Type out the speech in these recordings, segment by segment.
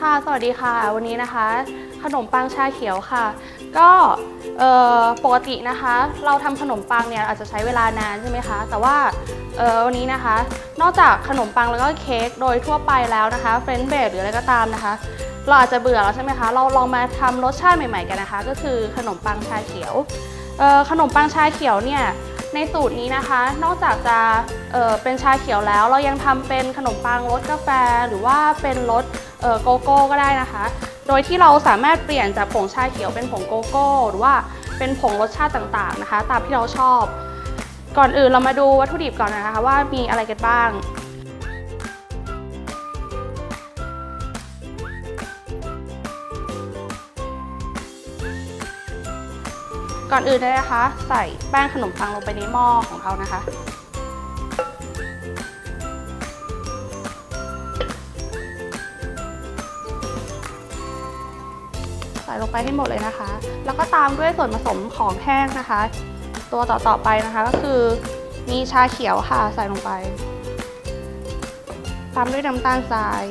ค่ะ สวัสดีค่ะ วันนี้นะคะ ขนมปังชาเขียวค่ะ ก็ปกตินะคะ เราทำขนมปังเนี่ยอาจจะใช้เวลานานใช่ไหมคะ แต่ว่าวันนี้นะคะ นอกจากขนมปังแล้วก็เค้กโดยทั่วไปแล้วนะคะเฟรนช์เบรดหรืออะไรก็ตามนะคะ เราอาจจะเบื่อแล้วใช่ไหมคะ เราลองมาทำรสชาติใหม่ๆกันนะคะ ก็คือขนมปังชาเขียวขนมปังชาเขียวเนี่ย ในสูตรนี้นะคะ นอกจากจะเเป็นชาเขียวแล้ว เรายังทำเป็นขนมปังรสกาแฟ หรือว่าเป็นรสโกโก้ก็ได้นะคะ โดยที่เราสามารถเปลี่ยนจากผงชาเขียวเป็นผงโกโก้ หรือว่าเป็นผงรสชาติต่างๆนะคะ ตามที่เราชอบ ก่อนอื่นเรามาดูวัตถุดิบก่อนนะคะว่ามีอะไรกันบ้าง ก่อนอื่นเลยนะคะ ใส่แป้งขนมปังลงไปในหม้อของเรานะคะ ใส่ลงไปให้หมดเลยนะคะ แล้วก็ตามด้วยส่วนผสมของแห้งนะคะ ตัวต่อๆไปนะคะก็คือมีชาเขียวค่ะใส่ลงไป ตามด้วยน้ำตาลทราย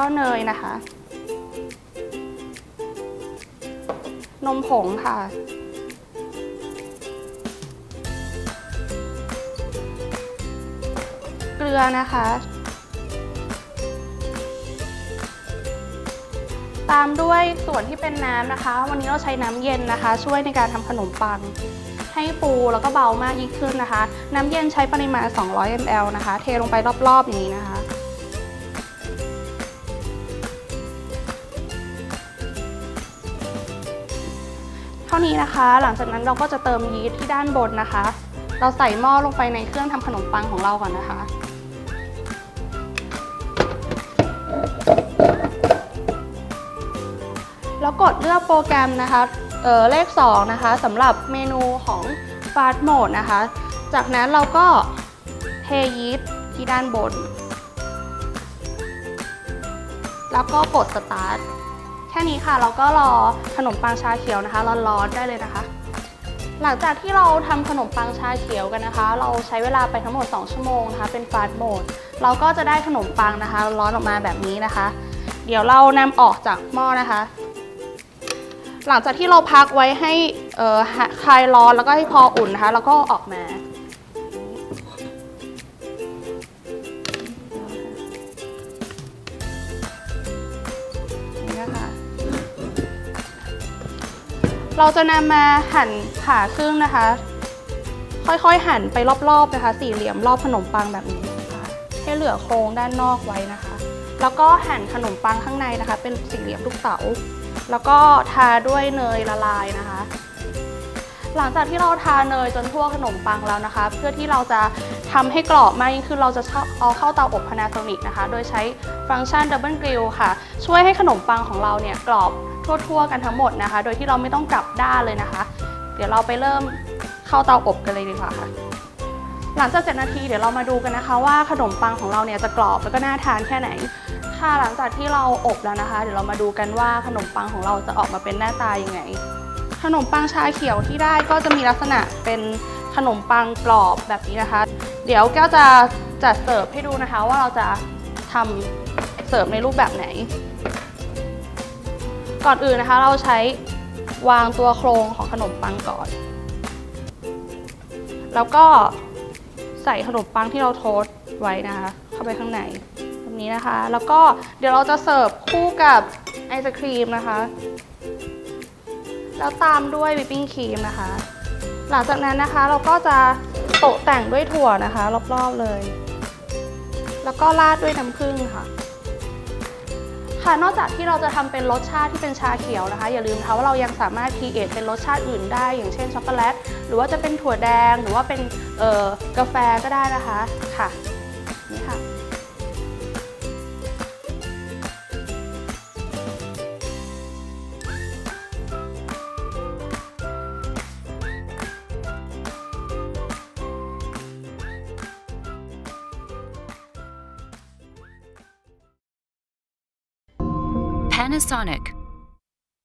ก็เนยนะคะ นมผงค่ะ เกลือนะคะ ตามด้วยส่วนที่เป็นน้ำนะคะ วันนี้เราใช้น้ำเย็นนะคะ ช่วยในการทำขนมปังให้ฟูแล้วก็เบามากยิ่งขึ้นนะคะ น้ำเย็นใช้ปริมาณ 200 ml นะคะ เทลงไปรอบๆอย่างนี้นะคะ เท่านี้นะคะ หลังจากนั้นเราก็จะเติมยีสต์ที่ด้านบนนะคะ เราใส่หม้อลงไปในเครื่องทำขนมปังของเราก่อนนะคะ แล้วกดเลือกโปรแกรมนะคะเอ่อเลข 2 นะคะสำหรับเมนูของ Fast Mode นะคะ จากนั้นเราก็เทยีสต์ที่ด้านบน แล้วก็กด Start แค่นี้ค่ะเราก็รอขนมปังชาเขียวนะคะร้อนๆได้เลยนะคะ หลังจากที่เราทำขนมปังชาเขียวกันนะคะ เราใช้เวลาไปทั้งหมด 2 ชั่วโมงนะคะ เป็นฟาสต์โหมดเราก็จะได้ขนมปังนะคะ ร้อนออกมาแบบนี้นะคะ เดี๋ยวเรานำออกจากหม้อนะคะ หลังจากที่เราพักไว้ให้คลายร้อนแล้วก็ให้พออุ่นนะคะ แล้วก็ออกมา เราจะนำมาหั่นผ่าครึ่งนะคะ ค่อยๆหั่นไปรอบๆนะคะ สี่เหลี่ยมรอบขนมปังแบบนี้นะคะให้เหลือโครงด้านนอกไว้นะคะ แล้วก็หั่นขนมปังข้างในนะคะ เป็นสี่เหลี่ยมลูกเต๋าแล้วก็ทาด้วยเนยละลายนะคะ หลังจากที่เราทาเนยจนทั่วขนมปังแล้วนะคะ เพื่อที่เราจะทำให้กรอบมากยิ่งขึ้นเราจะเอาเข้าเตาอบ Panasonic นะคะ โดยใช้ฟังก์ชัน Double Grill ค่ะ ช่วยให้ขนมปังของเราเนี่ยกรอบทั่วๆกันทั้งหมดนะคะ โดยที่เราไม่ต้องกลับด้านเลยนะคะ เดี๋ยวเราไปเริ่มเข้าเตาอบกันเลยดีกว่าค่ะ หลังจาก 7 นาทีเดี๋ยวเรามาดูกันนะคะว่าขนมปังของเราเนี่ยจะกรอบแล้วก็น่าทานแค่ไหน ค่ะหลังจากที่เราอบแล้วนะคะ เดี๋ยวเรามาดูกันว่าขนมปังของเราจะออกมาเป็นหน้าตายังไง ขนมปังชาเขียวที่ได้ก็จะมีลักษณะเป็นขนมปังกรอบแบบนี้นะคะ เดี๋ยวแก้วจะจัดเสิร์ฟให้ดูนะคะว่าเราจะทำเสิร์ฟในรูปแบบไหน ก่อนอื่นนะคะเราใช้วางตัวโครงของขนมปังก่อน แล้วก็ใส่ขนมปังที่เราโทสไว้นะคะ เข้าไปข้างในแบบนี้นะคะ แล้วก็เดี๋ยวเราจะเสิร์ฟคู่กับไอศครีมนะคะ แล้วตามด้วยวิปปิ้งครีมนะคะ หลังจากนั้นนะคะเราก็จะโปะแต่งด้วยถั่วนะคะ รอบๆเลย แล้วก็ราดด้วยน้ำผึ้งค่ะ ค่ะนอกจากที่เราจะทำเป็นรสชาติที่เป็นชาเขียวนะคะ อย่าลืมนะคะว่าเรายังสามารถคีเอทเป็นรสชาติอื่นได้ อย่างเช่นช็อกโกแลตหรือว่าจะเป็นถั่วแดงหรือว่าเป็นกาแฟก็ได้นะคะค่ะนี่ค่ะ Panasonic